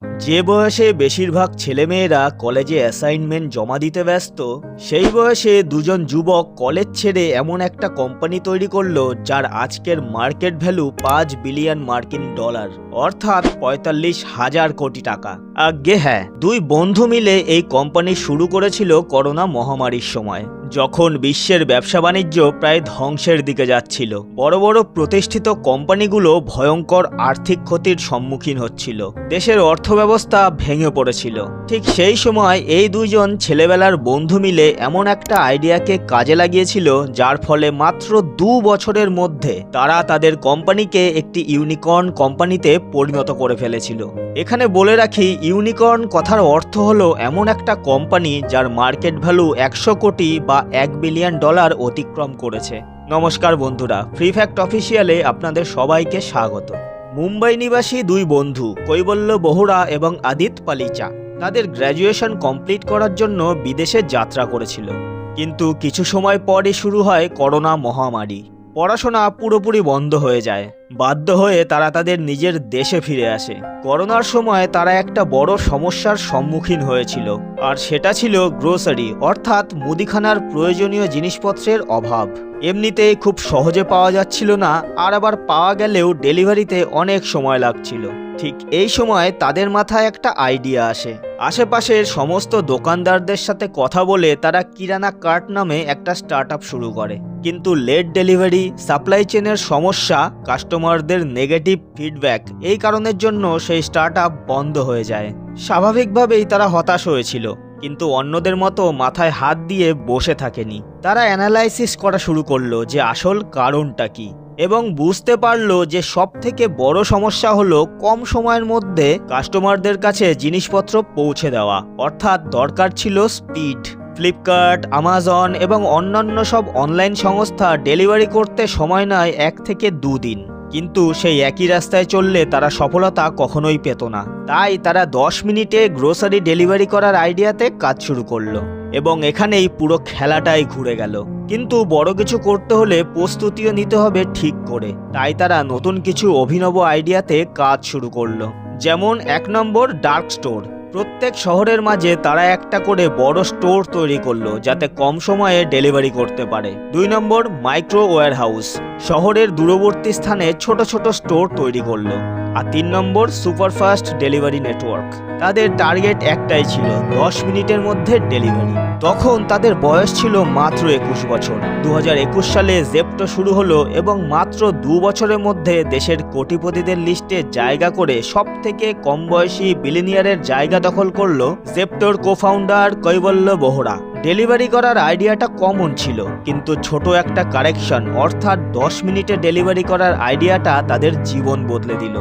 Bye. যে বয়সে বেশিরভাগ ছেলেমেয়েরা কলেজে অ্যাসাইনমেন্ট জমা দিতে ব্যস্ত, সেই বয়সে দুজন যুবক কলেজ ছেড়ে এমন একটা কোম্পানি তৈরি করল যার আজকের মার্কেট ভ্যালু পাঁচ বিলিয়ন মার্কিন ডলার অর্থাৎ পঁয়তাল্লিশ হাজার কোটি টাকা। আগে হ্যাঁ দুই বন্ধু মিলে এই কোম্পানি শুরু করেছিল করোনা মহামারীর সময়, যখন বিশ্বের ব্যবসা বাণিজ্য প্রায় ধ্বংসের দিকে যাচ্ছিল। বড় বড় প্রতিষ্ঠিত কোম্পানিগুলো ভয়ঙ্কর আর্থিক ক্ষতির সম্মুখীন হচ্ছিল। দেশের অর্থব্যবস্থা ভেঙে পড়েছিল। ঠিক সেই সময় এই দুইজন ছেলেবেলার বন্ধু মিলে এমন একটা আইডিয়াকে কাজে লাগিয়েছিল, যার ফলে মাত্র দু বছরের মধ্যে তারা তাদের কোম্পানিকে একটি ইউনিকর্ন কোম্পানিতে পরিণত করে ফেলেছিল। এখানে বলে রাখি, ইউনিকর্ন কথার অর্থ হলো এমন একটা কোম্পানি যার মার্কেট ভ্যালু একশো কোটি বা এক বিলিয়ন ডলার অতিক্রম করেছে। নমস্কার বন্ধুরা, ফ্রি ফ্যাক্ট অফিসিয়ালে আপনাদের সবাইকে স্বাগত। মুম্বাই নিবাসী দুই বন্ধু, কৈবল্য বহুড়া এবং আদিত পালিচা, তাদের গ্র্যাজুয়েশন কমপ্লিট করার জন্য বিদেশে যাত্রা করেছিল। কিন্তু কিছু সময় পরে শুরু হয় করোনা মহামারী। পড়াশোনা পুরোপুরি বন্ধ হয়ে যায়। বাধ্য হয়ে তারা তাদের নিজের দেশে ফিরে আসে। করোনার সময় তারা একটা বড় সমস্যার সম্মুখীন হয়েছিল। আর সেটা ছিল গ্রোসারি, অর্থাৎ মুদিখানার প্রয়োজনীয় জিনিসপত্রের অভাব। এমনিতেই খুব সহজে পাওয়া যাচ্ছিল না, আর আবার পাওয়া গেলেও ডেলিভারিতে অনেক সময় লাগছিল। ঠিক এই সময় তাদের মাথায় একটা আইডিয়া আসে। আশেপাশের সমস্ত দোকানদারদের সাথে কথা বলে তারা কিরানা কার্ট নামে একটা স্টার্ট শুরু করে। কিন্তু লেট ডেলিভারি সাপ্লাই চেনের সমস্যা কাস্টমারদের নেগেটিভ ফিডব্যাক এই কারণের জন্য সেই স্টার্ট বন্ধ হয়ে যায়। স্বাভাবিকভাবেই তারা হতাশ হয়েছিল, কিন্তু অন্যদের মতো মাথায় হাত দিয়ে বসে থাকেনি। তারা অ্যানালাইসিস করা শুরু করল যে আসল কারণটা কি। এবং বুঝতে পারল যে সব থেকে বড় সমস্যা হলো কম সময়ের মধ্যে কাস্টমারদের কাছে জিনিসপত্র পৌঁছে দেওয়া। অর্থাৎ দরকার ছিল স্পিড। ফ্লিপকার্ট, আমাজন এবং অন্যান্য সব অনলাইন সংস্থা ডেলিভারি করতে সময় নেয় এক থেকে দুদিন। কিন্তু সেই একই রাস্তায় চললে তারা সফলতা কখনোই পেত না। তাই তারা দশ মিনিটে গ্রোসারি ডেলিভারি করার আইডিয়াতে কাজ শুরু করল। এবং এখানেই পুরো খেলাটাই ঘুরে গেল। কিন্তু বড় কিছু করতে হলে প্রস্তুতিও নিতে হবে ঠিক করে। তাই তারা নতুন কিছু অভিনব আইডিয়াতে কাজ শুরু করল। যেমন এক নম্বর ডার্ক স্টোর প্রত্যেক শহরের মাঝে তারা একটা করে বড় স্টোর তৈরি করল, যাতে কম সময়ে ডেলিভারি করতে পারে। দুই নম্বর মাইক্রো ওয়্যার হাউস শহরের দূরবর্তী স্থানে ছোট ছোট স্টোর তৈরি করল, আর তিন নম্বর সুপারফাস্ট ডেলিভারি নেটওয়ার্ক। তাদের টার্গেট একটাই ছিল, দশ মিনিটের মধ্যে ডেলিভারি। তখন তাদের বয়স ছিল মাত্র একুশ বছর। দু হাজার একুশ সালে জেপ্টো শুরু হলো এবং মাত্র দু বছরের মধ্যে দেশের কোটিপতিদের লিস্টে জায়গা করে সব থেকে কম বয়সী বিলিনিয়ারের জায়গা দখল করল জেপ্টোর কোফাউন্ডার কৈবল্য বোহরা। ডেলিভারি করার আইডিয়াটা কমন ছিল, কিন্তু ছোট একটা কারেকশন, অর্থাৎ দশ মিনিটে ডেলিভারি করার আইডিয়াটা তাদের জীবন বদলে দিল।